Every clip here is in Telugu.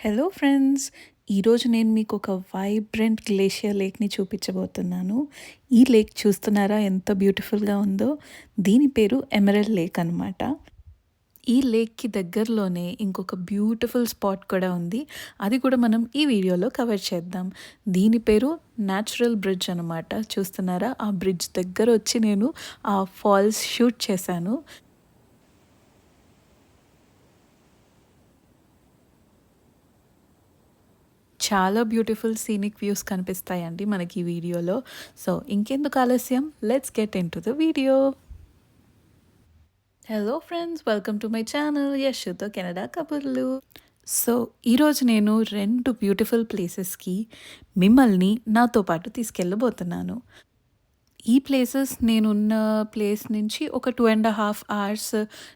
హలో ఫ్రెండ్స్ ఈరోజు నేను మీకు ఒక వైబ్రెంట్ గ్లేషియర్ లేక్ని చూపించబోతున్నాను. ఈ లేక్ చూస్తున్నారా? ఎంత బ్యూటిఫుల్గా ఉందో. దీని పేరు ఎమరల్ లేక్ అనమాట ఈ లేక్కి దగ్గరలోనే ఇంకొక బ్యూటిఫుల్ స్పాట్ కూడా ఉంది. అది కూడా మనం ఈ వీడియోలో కవర్ చేద్దాం. దీని పేరు న్యాచురల్ బ్రిడ్జ్ అనమాట చూస్తున్నారా? ఆ బ్రిడ్జ్ దగ్గర వచ్చి నేను ఆ ఫాల్స్ షూట్ చేశాను. చాలా బ్యూటిఫుల్ సీనిక్ వ్యూస్ కనిపిస్తాయండి మనకి ఈ వీడియోలో. సో ఇంకెందుకు ఆలస్యం? Let's get into the video hello friends welcome to my channel యశుతో Canada కబుర్లు సో ఈరోజు నేను రెండు బ్యూటిఫుల్ ప్లేసెస్కి మిమ్మల్ని నాతో పాటు తీసుకెళ్ళబోతున్నాను. ఈ ప్లేసెస్ నేనున్న ప్లేస్ నుంచి ఒక two and half hours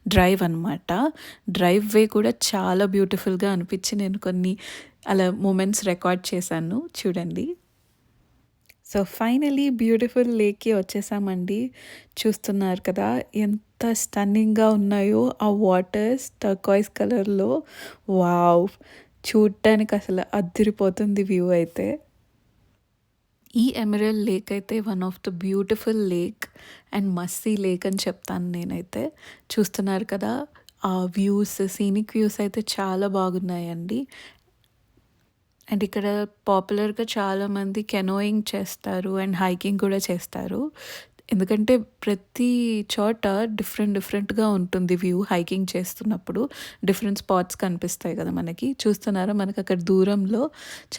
drive అనమాట డ్రైవ్ వే కూడా చాలా బ్యూటిఫుల్గా అనిపించి నేను కొన్ని అలా మూమెంట్స్ రికార్డ్ చేశాను. చూడండి. సో ఫైనలీ బ్యూటిఫుల్ లేక్కి వచ్చేసామండి. చూస్తున్నారు కదా ఎంత స్టన్నింగ్గా ఉన్నాయో ఆ వాటర్స్ టర్కాయిస్ కలర్లో వావ్ చూడటానికి అసలు అద్దరిపోతుంది వ్యూ అయితే. ఈ ఎమరల్ లేక్ అయితే one of the beautiful lake and messy lake అని చెప్తాను నేనైతే. చూస్తున్నారు కదా ఆ వ్యూస్ సీనిక్ వ్యూస్ అయితే చాలా బాగున్నాయండి. అండ్ ఇక్కడ పాపులర్గా చాలామంది కెనోయింగ్ చేస్తారు అండ్ హైకింగ్ కూడా చేస్తారు. ఎందుకంటే ప్రతి చోట డిఫరెంట్ డిఫరెంట్గా ఉంటుంది వ్యూ హైకింగ్ చేస్తున్నప్పుడు. డిఫరెంట్ స్పాట్స్ కనిపిస్తాయి కదా మనకి. చూస్తున్నారా? మనకి అక్కడ దూరంలో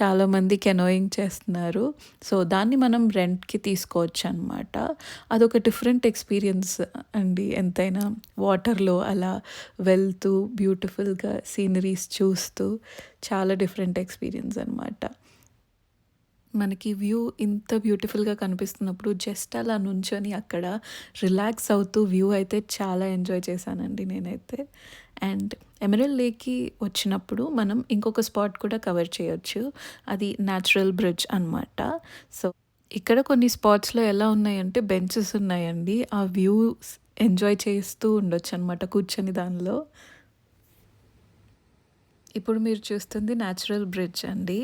చాలామంది కెనోయింగ్ చేస్తున్నారు. సో దాన్ని మనం రెంట్కి తీసుకోవచ్చు అనమాట అదొక డిఫరెంట్ ఎక్స్పీరియన్స్ అండి. ఎంతైనా వాటర్లో అలా వెళ్తూ బ్యూటిఫుల్గా సీనరీస్ చూస్తూ చాలా డిఫరెంట్ ఎక్స్పీరియన్స్ అనమాట మనకి వ్యూ ఇంత బ్యూటిఫుల్గా కనిపిస్తున్నప్పుడు జస్ట్ అలా నుంచొని అక్కడ రిలాక్స్ అవుతూ వ్యూ అయితే చాలా ఎంజాయ్ చేశానండి నేనైతే. అండ్ ఎమరల్ లేక్కి వచ్చినప్పుడు మనం ఇంకొక స్పాట్ కూడా కవర్ చేయొచ్చు. అది న్యాచురల్ బ్రిడ్జ్ అనమాట సో ఇక్కడ కొన్ని స్పాట్స్లో ఎలా ఉన్నాయంటే బెంచెస్ ఉన్నాయండి. ఆ వ్యూ ఎంజాయ్ చేస్తూ ఉండొచ్చు అనమాట కూర్చొని దానిలో. ఇప్పుడు మీరు చూస్తుంది న్యాచురల్ బ్రిడ్జ్ అండి.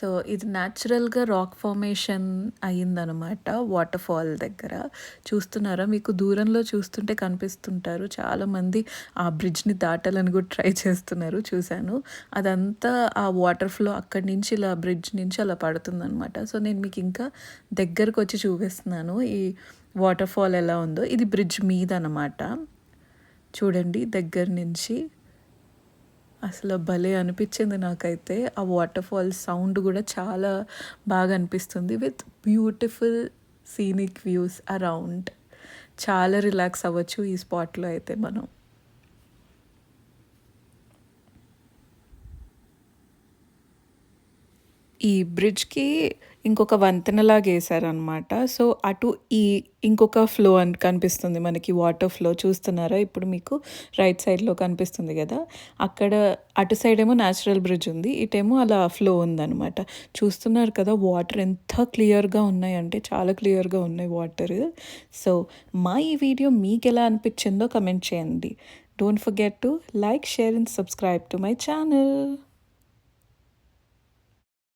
సో ఇది న్యాచురల్గా రాక్ ఫార్మేషన్ అయ్యిందనమాట వాటర్ ఫాల్ దగ్గర. చూస్తున్నారా? మీకు దూరంలో చూస్తుంటే కనిపిస్తుంటారు. చాలామంది ఆ బ్రిడ్జ్ని దాటాలని కూడా ట్రై చేస్తున్నారు. చూశాను. అదంతా ఆ వాటర్ ఫ్లో అక్కడి నుంచి ఇలా బ్రిడ్జ్ నుంచి అలా పడుతుందనమాట. సో నేను మీకు ఇంకా దగ్గరకు వచ్చి చూపిస్తున్నాను. ఈ వాటర్ ఫాల్ ఎలా ఉందో. ఇది బ్రిడ్జ్ మీద అనమాట చూడండి దగ్గర నుంచి అసలు భలే అనిపించింది నాకైతే. ఆ వాటర్ ఫాల్ సౌండ్ కూడా చాలా బాగా అనిపిస్తుంది with beautiful scenic views around చాలా రిలాక్స్ అవ్వచ్చు ఈ స్పాట్లో అయితే మనం. ఈ బ్రిడ్జ్కి ఇంకొక వంతెనలాగా వేసారనమాట సో అటు ఈ ఇంకొక ఫ్లో అని కనిపిస్తుంది మనకి వాటర్ ఫ్లో చూస్తున్నారా? ఇప్పుడు మీకు రైట్ సైడ్లో కనిపిస్తుంది కదా? అక్కడ అటు సైడ్ ఏమో న్యాచురల్ బ్రిడ్జ్ ఉంది ఇటేమో అలా ఫ్లో ఉందనమాట చూస్తున్నారు కదా వాటర్ ఎంత క్లియర్గా ఉన్నాయంటే చాలా క్లియర్గా ఉన్నాయి వాటర్ సో మా ఈ వీడియో మీకు ఎలా అనిపించిందో కమెంట్ చేయండి. Don't forget to like share and subscribe to my channel